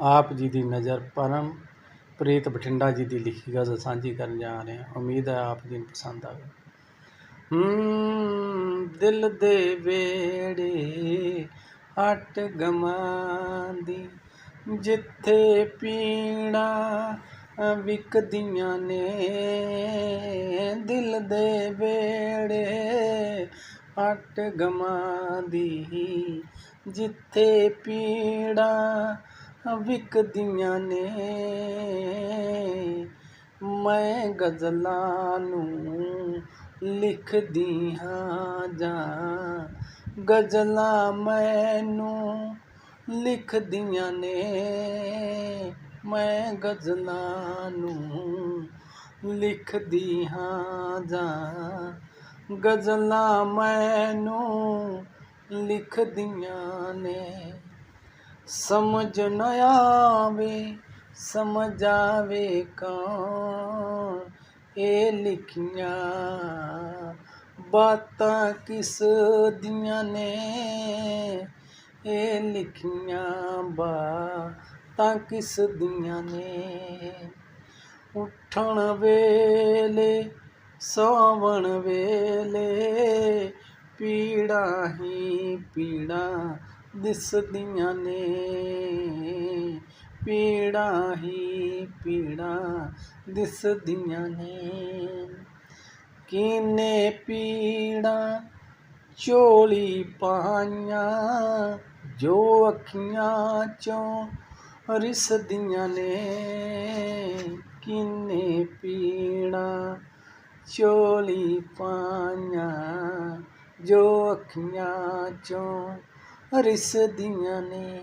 ਆਪ ਜੀ ਦੀ ਨਜ਼ਰ ਪਰਮ ਪ੍ਰੀਤ ਬਠਿੰਡਾ ਜੀ ਦੀ ਲਿਖੀ ਗਜ਼ਲ ਸਾਂਝੀ ਕਰਨ ਜਾ ਰਹੇ ਹਾਂ। ਉਮੀਦ ਹੈ ਆਪ ਜੀ ਨੂੰ ਪਸੰਦ ਆਵੇ। ਦਿਲ ਦੇ ਵੇੜੇ ਹਟ ਗਮਾਂ ਦੀ, ਜਿੱਥੇ ਪੀਣਾ ਵਿਕਦੀਆਂ ਨੇ। ਦਿਲ ਦੇ ਵੇੜੇ ਹਟ ਗਮਾਂ ਦੀ, ਜਿੱਥੇ ਪੀੜਾ ਵਿਕਦੀਆਂ ਨੇ। ਮੈਂ ਗਜ਼ਲਾਂ ਨੂੰ ਲਿਖਦੀ ਹਾਂ ਜਾਂ ਗਜ਼ਲਾਂ ਮੈਨੂੰ ਲਿਖਦੀਆਂ ਨੇ। ਮੈਂ ਗਜ਼ਲਾਂ ਨੂੰ ਲਿਖਦੀ ਹਾਂ ਜਾਂ ਗਜ਼ਲਾਂ ਮੈਨੂੰ ਲਿਖਦੀਆਂ ਨੇ। ਸਮਝ ਨ ਆਵੇ, ਸਮਝ ਆਵੇ ਕੌਣ? ਇਹ ਲਿਖੀਆਂ ਬਾਤਾਂ ਕਿਸ ਦੀਆਂ ਨੇ? ਇਹ ਲਿਖੀਆਂ ਬਾਤਾਂ ਕਿਸ ਦੀਆਂ ਨੇ? ਉੱਠਣ ਵੇਲੇ, ਸੌਵਣ ਵੇਲੇ, ਪੀੜਾ ਹੀ ਪੀੜਾ ਦਿਸਦੀਆਂ ਨੇ। ਪੀੜਾ ਹੀ ਪੀੜਾ ਦਿਸਦੀਆਂ ਨੇ। ਕਿਨੇ ਪੀੜਾ ਚੋਲੀ ਪਾਈਆਂ, ਜੋ ਅੱਖੀਆਂ ਚੋਂ ਰਿਸਦੀਆਂ ਨੇ। ਕਿਨੇ ਪੀੜਾ ਚੋਲੀ ਪਾਈਆਂ, ਜੋ ਅੱਖੀਆਂ ਚੋਂ ਰਿਸਦੀਆਂ ਨੇ।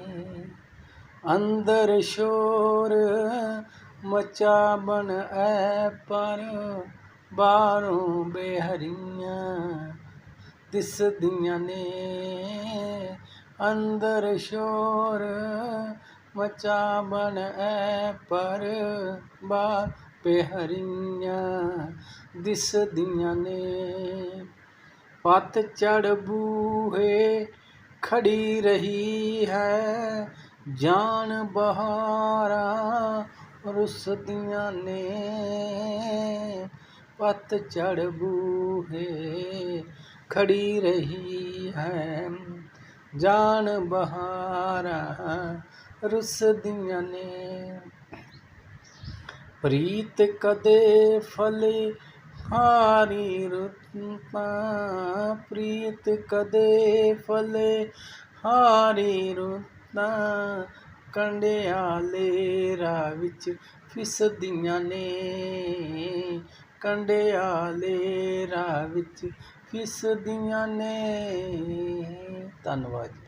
ਅੰਦਰ ਸ਼ੋਰ ਮਚਾ ਬਣ ਐ, ਪਰ ਬਾਹਰੋਂ ਬੇਹਰੀਆਂ ਦਿਸਦੀਆਂ ਨੇ। ਅੰਦਰ ਸ਼ੋਰ ਮਚਾ ਬਣ ਐ, ਪਰ ਬਾਹਰ ਬੇਹਰੀਆਂ ਦਿਸਦੀਆਂ ਨੇ। ਪੱਤ ਚੜ ਬੂਹੇ ਖੜੀ ਰਹੀ ਹੈ। ਜਾਨ ਬਹਾਰਾਂ ਰੁੱਸਦੀਆਂ ਨੇ। ਪੱਤ ਚੜ ਬੂਹੇ ਖੜੀ ਰਹੀ ਹੈ। ਜਾਨ ਬਹਾਰਾਂ ਰੁੱਸਦੀਆਂ ਨੇ। ਪ੍ਰੀਤ ਕਦੇ ਫਲੇ ਹਾਰੀ ਰੁੱਤਾਂ ਪ੍ਰੀਤ ਕਦੇ ਫਲੇ? ਹਾਰੀ ਰੁੱਤਾਂ ਕੰਡਿਆਲੇ ਰਾਹ ਵਿੱਚ ਫਿਸਦੀਆਂ ਨੇ। ਕੰਡਿਆਲੇ ਰਾਹ ਵਿੱਚ ਫਿਸਦੀਆਂ ਨੇ। ਧੰਨਵਾਦ